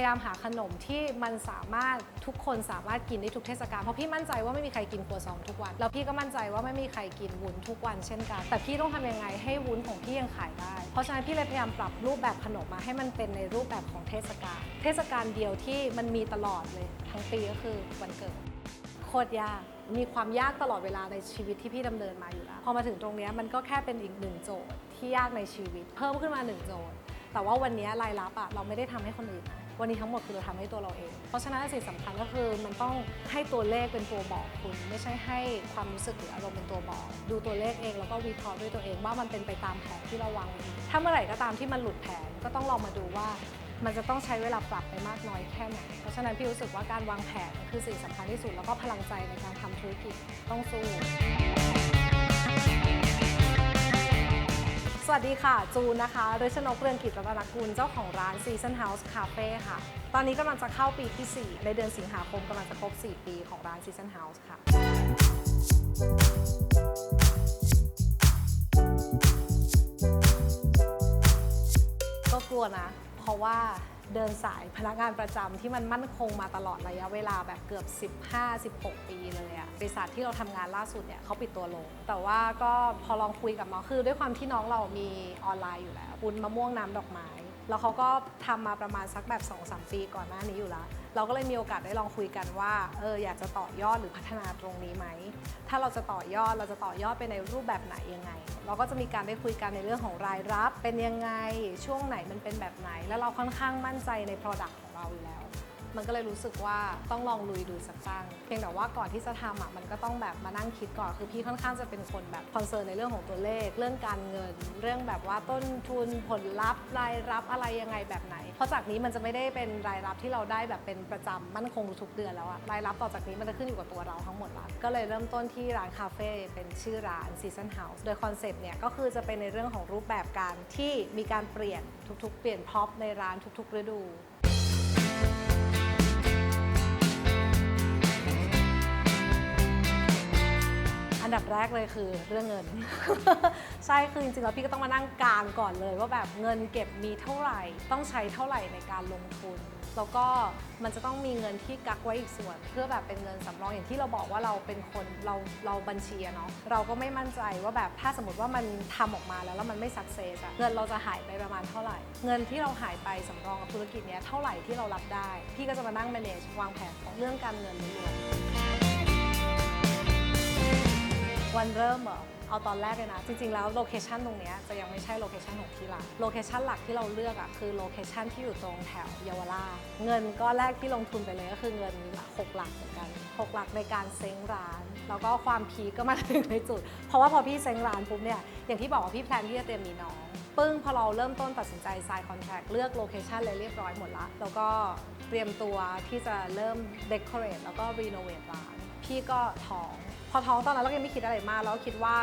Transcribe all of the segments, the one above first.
พยายามหาขนมที่มันสามารถทุกคนสามารถกินได้ทุกเทศกาลเพราะพี่มั่นใจว่าไม่มีใครกินครัวซองทุกวัน แล้วพี่ก็มั่นใจว่าไม่มีใครกินวุ้นทุกวันเช่นกัน แต่พี่ต้องทำยังไงให้วุ้นของพี่ยังขายได้ เพราะฉะนั้นพี่เลยพยายามปรับรูปแบบขนมมาให้มันเป็นในรูปแบบของเทศกาลเทศกาลเดียวที่มันมีตลอดเลยทั้งปีก็คือวันเกิดโคตรยากมีความยากตลอดเวลาในชีวิตที่พี่ดำเนินมาอยู่แล้ว พอมาถึงตรงนี้มันก็แค่เป็นอีกหนึ่งโจทย์ที่ยากในชีวิต เพิ่มขึ้นมาหนึ่งโจทย์ แต่ว่าวันนี้รายรับอะเราไม่ได้ทำให้คนอื่นนะ วันนี้ทั้งหมดคือเราทำให้ตัวเราเอง เพราะฉะนั้นสิ่งสำคัญก็คือมันต้องให้ตัวเลขเป็นตัวบอกคุณ ไม่ใช่ให้ความรู้สึกหรืออารมณ์เป็นตัวบอก ดูตัวเลขเองแล้วก็วิเคราะห์ด้วยตัวเองว่ามันเป็นไปตามแผนที่เราวางไว้ไหมถ้าเมื่อไหร่ก็ตามที่มันหลุดแผนก็ต้องลองมาดูว่ามันจะต้องใช้เวลาปรับไปมากน้อยแค่ไหน เพราะฉะนั้นพี่รู้สึกว่าการวางแผนคือสิ่งสำคัญที่สุด แล้วก็พลังใจในการทำธุรกิจต้องสู้ สวัสดีค่ะ จูนนะคะฤชนกเรืองกิจรัตนกุลเจ้าของร้าน Season House Cafe ค่ะ ตอนนี้กำลังจะเข้าปีที่ 4 ในเดือนสิงหาคมกำลังจะครบ 4 ปีของร้าน Season House ค่ะ ก็กลัวนะ เพราะว่า เดินสายพนักงานประจำที่มันมั่นคงมาตลอดระยะเวลาแบบเกือบ 15-16 ปีเลยอะบริษัทที่เราทำงานล่าสุดเนี่ยเขาปิดตัวลง แต่ว่าก็พอลองคุยกับน้องคือด้วยความที่น้องเรามีออนไลน์อยู่แล้วปุ้นมะม่วงน้ำดอกไม้ แล้วเขาก็ทำมาประมาณสักแบบ2-3ปีก่อนหน้านี้อยู่แล้วเราก็เลยมีโอกาสได้ลองคุยกันว่าเอออยากจะต่อยอดหรือพัฒนาตรงนี้ไหม ถ้าเราจะต่อยอดเราจะต่อยอดไปในรูปแบบไหนยังไง เราก็จะมีการได้คุยกันในเรื่องของรายรับ เป็นยังไงช่วงไหนมันเป็นแบบไหน แล้วเราค่อนข้างมั่นใจใน Product ของเราอยู่แล้ว มันก็เลยรู้สึกว่าต้องลองลุยดูสักตั้งเพียงแต่ว่าก่อนที่จะทำอะมันก็ต้องแบบมานั่งคิดก่อนคือพี่ค่อนข้างจะเป็นคนแบบคอนเซิร์นในเรื่องของตัวเลข เรื่องการเงิน เรื่องแบบว่าต้นทุนผลลัพธ์รายรับอะไรยังไงแบบไหน เพราะจากนี้มันจะไม่ได้เป็นรายรับที่เราได้แบบเป็นประจำมั่นคงทุกเดือนแล้วอะรายรับต่อจากนี้มันจะขึ้นอยู่กับตัวเราทั้งหมดละก็เลยเริ่มต้นที่ร้านคาเฟ่เป็นชื่อร้าน Season House โดยคอนเซปต์เนี่ยก็คือจะเป็นในเรื่องของรูปแบบการที่มีการเปลี่ยนทุกๆ เปลี่ยนพ็อปในร้านทุกๆฤดู ดับแรกเลยคือเรื่องเงิน ใช่คือจริงๆแล้วพี่ก็ต้องมานั่งกลางก่อนเลย ว่าแบบเงินเก็บมีเท่าไหร่ ต้องใช้เท่าไหร่ในการลงทุน แล้วก็มันจะต้องมีเงินที่กักไว้อีกส่วน เพื่อแบบเป็นเงินสำรองอย่างที่เราบอกว่าเราเป็นคนเราเราบัญชีเนาะเราก็ไม่มั่นใจว่าแบบถ้าสมมติว่ามันทำออกมาแล้วแล้วมันไม่สักเซสอะเงินเราจะหายไปประมาณเท่าไหร่ เงินที่เราหายไปสำรองกับธุรกิจเนี้ยเท่าไหร่ที่เรารับได้ พี่ก็จะมานั่ง manage วางแผนของเรื่องการเงินล้วน วันเริ่มเหรอเอาตอนแรกเลยนะ จริง ๆ แล้วโลเคชันตรงนี้จะยังไม่ใช่โลเคชันของที่ร้านโลเคชันหลักที่เราเลือกอะคือโลเคชันที่อยู่ตรงแถวเยาวราชเงินก้อนแรกที่ลงทุนไปเลยก็คือเงินหลักหกหลักเหมือนกันหกหลักในการเซ้งร้าน แล้วก็ความพีก็มาถึงในจุด เพราะว่าพอพี่เซ้งร้านปุ๊บเนี่ยอย่างที่บอกว่าพี่แพลนที่จะเตรียมมีน้องปึ้งพอเราเริ่มต้นตัดสินใจ sign contract เลือกโลเคชันเลยเรียบร้อยหมดละแล้วก็เตรียมตัวที่จะเริ่ม decorate แล้วก็ renovate ร้านพี่ก็ท้อง พอท้องตอนนั้นเราก็ยังไม่คิดอะไรมากแล้วก็คิดว่า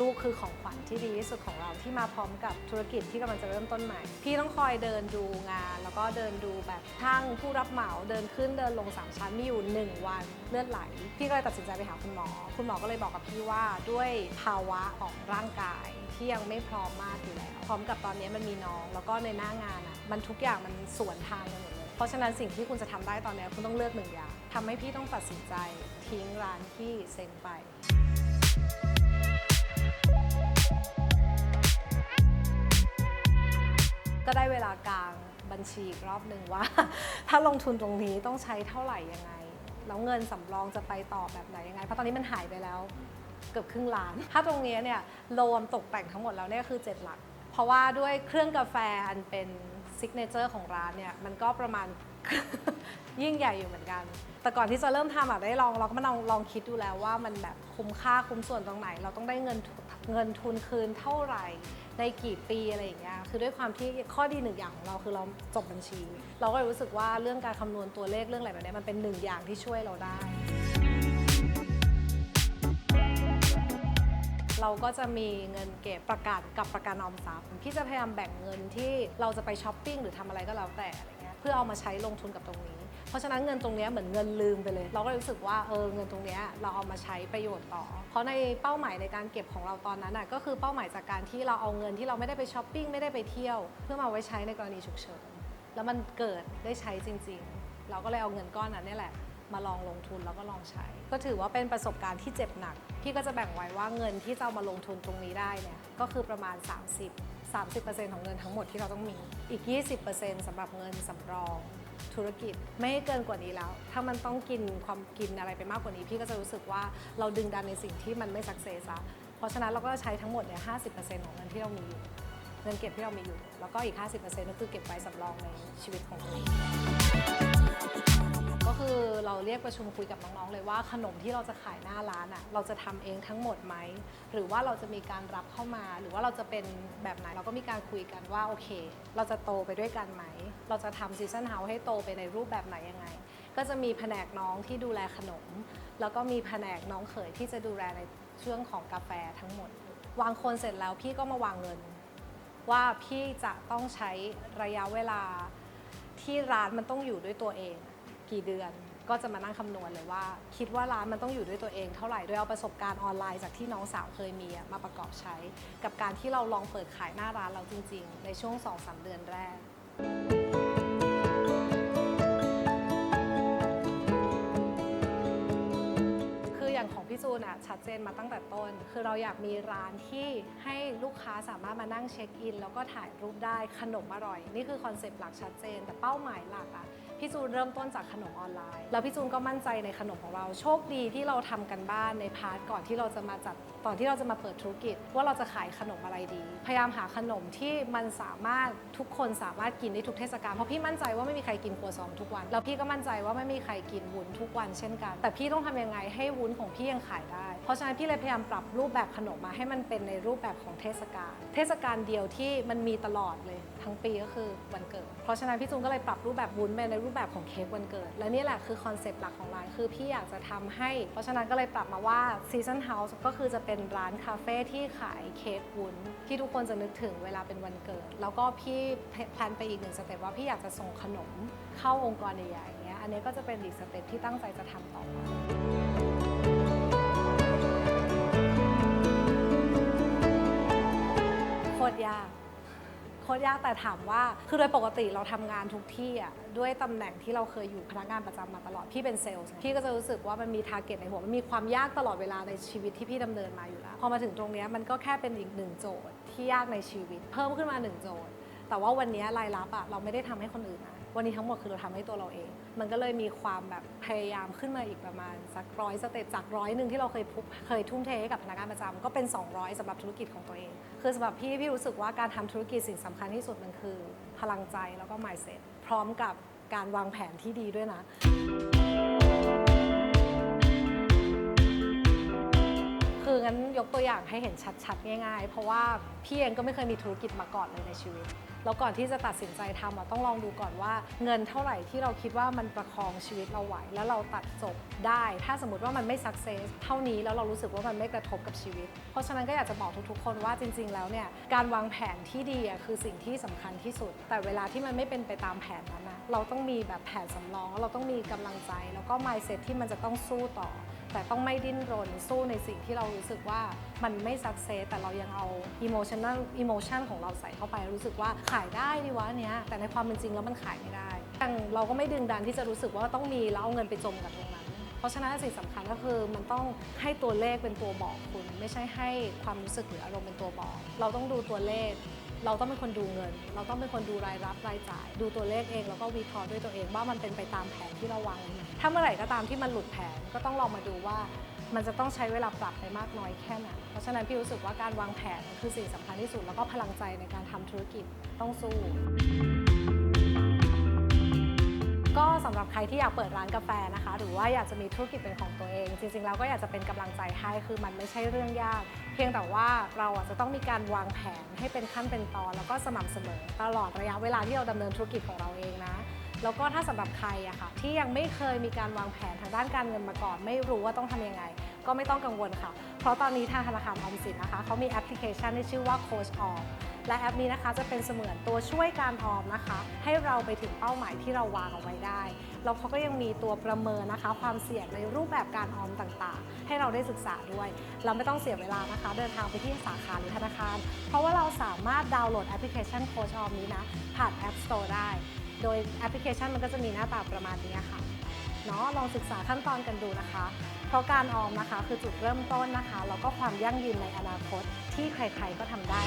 ลูกคือของขวัญที่ดีที่สุดของเราที่มาพร้อมกับธุรกิจที่กำลังจะเริ่มต้นใหม่ พี่ต้องคอยเดินดูงาน แล้วก็เดินดูแบบช่างผู้รับเหมาเดินขึ้นเดินลงสามชั้นมีอยู่1วันเลือดไหล พี่ก็เลยตัดสินใจไปหาคุณหมอ คุณหมอก็เลยบอกกับพี่ว่าด้วยภาวะของร่างกายที่ยังไม่พร้อมมากอยู่แล้ว พร้อมกับตอนนี้มันมีน้อง แล้วก็ในหน้างานอะมันทุกอย่างมันสวนทางกันหมดเลยเพราะฉะนั้นสิ่งที่คุณจะทำได้ตอนนี้คุณต้องเลือกหนึ่งอย่าง ทำให้พี่ต้องตัดสินใจทิ้งร้านที่เซ็งไป ก็ได้เวลากลางบัญชีอีกรอบหนึ่งว่า ถ้าลงทุนตรงนี้ต้องใช้เท่าไหร่ยังไง แล้วเงินสำรองจะไปต่อแบบไหนยังไง เพราะตอนนี้มันหายไปแล้วเกือบครึ่งล้าน ถ้าตรงนี้เนี่ยรวมตกแต่งทั้งหมดแล้วเนี่ยคือ 7 หลัก เพราะว่าด้วยเครื่องกาแฟอันเป็นซิกเนเจอร์ของร้านเนี่ยมันก็ประมาณ ยิ่งใหญ่อยู่เหมือนกัน แต่ก่อนที่จะเริ่มทำอะได้ลองเราก็มาลองลองคิดดูแล้วว่ามันแบบคุ้มค่าคุ้มส่วนตรงไหน เราต้องได้เงินเงินทุนคืนเท่าไหร่ในกี่ปีอะไรอย่างเงี้ย คือด้วยความที่ข้อดีหนึ่งอย่างของเราคือเราจบบัญชี เราก็เลยรู้สึกว่าเรื่องการคำนวณตัวเลขเรื่องอะไรแบบนี้มันเป็นหนึ่งอย่างที่ช่วยเราได้ เราก็จะมีเงินเก็บประกันกับประกันออมทรัพย์พี่จะพยายามแบ่งเงินที่เราจะไปช้อปปิ้งหรือทำอะไรก็แล้วแต่อะไรเงี้ยเพื่อเอามาใช้ลงทุนกับตรงนี้ ราะฉะนั้นเงินตรงนี้เหมือนเงินลืมไปเลย เราก็เลยรู้สึกว่าเออเงินตรงนี้เราเอามาใช้ประโยชน์ต่อ เพราะในเป้าหมายในการเก็บของเราตอนนั้นน่ะก็คือเป้าหมายจากการที่เราเอาเงินที่เราไม่ได้ไปช้อปปิ้งไม่ได้ไปเที่ยว เพื่อมาไว้ใช้ในกรณีฉุกเฉินแล้วมันเกิดได้ใช้จริง ๆ เราก็เลยเอาเงินก้อนนั้นนี่แหละมาลองลงทุนแล้วก็ลองใช้ ก็ถือว่าเป็นประสบการณ์ที่เจ็บหนัก พี่ก็จะแบ่งไว้ว่าเงินที่จะเอามาลงทุนตรงนี้ได้เนี่ยก็คือประมาณ 30 30%ของเงินทั้งหมดที่เราต้องมี อีก 20%สำหรับเงินสำรอง ธุรกิจไม่ให้เกินกว่านี้แล้ว ถ้ามันต้องกินความกินอะไรไปมากกว่านี้ พี่ก็จะรู้สึกว่าเราดึงดันในสิ่งที่มันไม่สักเซสอะเพราะฉะนั้นเราก็จะใช้ทั้งหมดเนี่ย50%ของเงินที่เรามีอยู่เงินเก็บที่เรามีอยู่ แล้วก็อีก 50%ก็คือเก็บไว้สำรองในชีวิตของตัวเองก็คือเรา ยกประชุมคุยกับน้องๆเลยว่าขนมที่เราจะขายหน้าร้านอะ่ะเราจะทำเองทั้งหมดไหมหรือว่าเราจะมีการรับเข้ามา หรือว่าเราจะเป็นแบบไหนเราก็มีการคุยกันว่าโอเค เราจะโตไปด้วยกันไหม เราจะทำซีซันเฮาส์ให้โตไปในรูปแบบไหนยังไง ก็จะมีแผนกน้องที่ดูแลขนม แล้วก็มีแผนกน้องเขยที่จะดูแลในเรื่องของกาแฟทั้งหมด วางคนเสร็จแล้วพี่ก็มาวางเงิน ว่าพี่จะต้องใช้ระยะเวลาที่ร้านมันต้องอยู่ด้วยตัวเองกี่เดือน ก็จะมานั่งคำนวณเลยว่า คิดว่าร้านมันต้องอยู่ด้วยตัวเองเท่าไหร่โดยเอาประสบการณ์ออนไลน์จากที่น้องสาวเคยมีมาประกอบใช้ กับการที่เราลองเปิดขายหน้าร้านเราจริง ๆ ในช่วง2-3เดือนแรก พี่จูนอะชัดเจนมาตั้งแต่ต้น คือเราอยากมีร้านที่ให้ลูกค้าสามารถมานั่งเช็คอิน แล้วก็ถ่ายรูปได้ขนมอร่อย นี่คือคอนเซปต์หลักชัดเจน แต่เป้าหมายหลักอะพี่จูนเริ่มต้นจากขนมออนไลน์ แล้วพี่จูนก็มั่นใจในขนมของเราโชคดีที่เราทำกันบ้านในพาร์ทก่อนที่เราจะมาจัดตอนที่เราจะมาเปิดธุรกิจ ว่าเราจะขายขนมอะไรดี พยายามหาขนมที่มันสามารถทุกคนสามารถกินได้ทุกเทศกาลเพราะพี่มั่นใจว่าไม่มีใครกินครัวซองทุกวันแล้วพี่ก็มั่นใจว่าไม่มีใครกินวุ้นทุกวันเช่นกัน แต่พี่ต้องทำยังไงให้วุ้นของพี่ยังขายได้ เพราะฉะนั้นพี่เลยพยายามปรับรูปแบบขนมมาให้มันเป็นในรูปแบบของเทศกาล เทศกาลเดียวที่มันมีตลอดเลยทั้งปีก็คือวันเกิด เพราะฉะนั้นพี่จูนก็เลยปรับรูปแบบวุ้นไปในรูปแบบของเค้กวันเกิด และนี่แหละคือคอนเซปต์หลักของร้านคือพี่อยากจะทำให้ เพราะฉะนั้นก็เลยปรับมาว่า Season House ก็คือจะเป็นร้านคาเฟ่ที่ขายเค้กวุ้นที่ทุกคนจะนึกถึงเวลาเป็นวันเกิด แล้วก็พี่แพลนไปอีกหนึ่งสเต็ปว่าพี่อยากจะส่งขนมเข้าองค์กรใหญ่ๆอย่างเงี้ย อันนี้ก็จะเป็นอีกสเต็ปที่ตั้งใจจะทำต่อไป ตรยากโคตรยากแต่ถามว่าคือโดยปกติเราทำงานทุกที่อะด้วยตำแหน่งที่เราเคยอยู่พนักงานประจำมาตลอดพี่เป็นเซลล์พี่ก็จะรู้สึกว่ามันมีทาร์เก็ตในหัวมันมีความยากตลอดเวลาในชีวิตที่พี่ดำเนินมาอยู่แล้ว พอมาถึงตรงนี้มันก็แค่เป็นอีกหนึ่งโจทย์ที่ยากในชีวิต เพิ่มขึ้นมาหนึ่งโจทย์ แต่ว่าวันนี้รายรับอะเราไม่ได้ทำให้คนอื่นนะ วันนี้ทั้งหมดคือเราทำให้ตัวเราเอง มันก็เลยมีความแบบพยายามขึ้นมาอีกประมาณสักร้อยสเต็ปจากร้อยหนึ่งที่เราเคยพุเคยทุ่มเทให้กับพนักงานประจำก็เป็น 200สำหรับธุรกิจของตัวเอง คือสำหรับพี่พี่รู้สึกว่าการทำธุรกิจสิ่งสำคัญที่สุดมันคือ พลังใจแล้วก็ mindset พร้อมกับการวางแผนที่ดีด้วยนะ คืองั้นยกตัวอย่างให้เห็นชัดๆ ง่ายๆ เพราะว่าพี่เองก็ไม่เคยมีธุรกิจมาก่อนเลยในชีวิต แล้วก่อนที่จะตัดสินใจทำอะต้องลองดูก่อนว่า เงินเท่าไหร่ที่เราคิดว่ามันประคองชีวิตเราไหว แล้วเราตัดจบได้ ถ้าสมมติว่ามันไม่สักเซสเท่านี้แล้วเรารู้สึกว่ามันไม่กระทบกับชีวิต เพราะฉะนั้นก็อยากจะบอกทุกๆ คนว่าจริง ๆ แล้วเนี่ยการวางแผนที่ดีอะคือสิ่งที่สำคัญที่สุด แต่เวลาที่มันไม่เป็นไปตามแผนนั้นนะเราต้องมีแบบแผนสำรองแล้วเราต้องมีกำลังใจ แล้วก็ mindset ที่มันจะต้องสู้ต่อ แต่ต้องไม่ดิ้นรนสู้ในสิ่งที่เรารู้สึกว่ามันไม่สักเซสแต่เรายังเอา emotional emotion ของเราใส่เข้าไป รู้สึกว่าขายได้ดีวะเนี้ยแต่ในความเป็นจริงแล้วมันขายไม่ได้อย่เราก็ไม่ดึงดันที่จะรู้สึกว่าต้องมีแล้วเอาเงินไปจมกับตรงนั้นเพราะฉะนั้นสิ่งสำคัญก็คือมันต้องให้ตัวเลขเป็นตัวบอกคุณ ไม่ใช่ให้ความรู้สึกหรืออารมณ์เป็นตัวบอก เราต้องดูตัวเลข เราต้องเป็นคนดูเงิน เราต้องเป็นคนดูรายรับรายจ่าย ดูตัวเลขเองแล้วก็วิเคราะห์ด้วยตัวเองว่ามันเป็นไปตามแผนที่เราวางไว้ไหมถ้าเมื่อไหร่ก็ตามที่มันหลุดแผนก็ต้องลองมาดูว่ามันจะต้องใช้เวลาปรับไปมากน้อยแค่ไหน เพราะฉะนั้นพี่รู้สึกว่าการวางแผนคือสิ่งสำคัญที่สุด แล้วก็พลังใจในการทำธุรกิจต้องสู้ ก็สำหรับใครที่อยากเปิดร้านกาแฟนะคะ หรือว่าอยากจะมีธุรกิจเป็นของตัวเอง จริงๆแล้วก็อยากจะเป็นกำลังใจให้คือมันไม่ใช่เรื่องยาก เพียงแต่ว่าเราอาจจะต้องมีการวางแผนให้เป็นขั้นเป็นตอน แล้วก็สม่ำเสมอตลอดระยะเวลาที่เราดำเนินธุรกิจของเราเองนะ แล้วก็ถ้าสำหรับใครอะค่ะที่ยังไม่เคยมีการวางแผนทางด้านการเงินมาก่อน ไม่รู้ว่าต้องทำยังไง ก็ไม่ต้องกังวลค่ะ เพราะตอนนี้ทางธนาคารออมสินนะคะเขามีแอปพลิเคชันที่ชื่อว่าโค้ชออม และแอปนี้นะคะจะเป็นเสมือนตัวช่วยการออมนะคะ ให้เราไปถึงเป้าหมายที่เราวางเอาไว้ได้ แล้วเขาก็ยังมีตัวประเมินนะคะ ความเสี่ยงในรูปแบบการออมต่างๆ ให้เราได้ศึกษาด้วย เราไม่ต้องเสียเวลานะคะ เดินทางไปที่สาขาหรือธนาคาร เพราะว่าเราสามารถดาวน์โหลดแอปพลิเคชันโคชออมนี้นะผ่าน App Store ได้ โดยแอปพลิเคชันมันก็จะมีหน้าตาประมาณนี้ค่ะ็ลองศึกษาขั้นตอนกันดูนะคะ เพราะการออมนะคะคือจุดเริ่มต้นนะคะแล้วก็ความยั่งยืนในอนาคตที่ใครๆก็ทำได้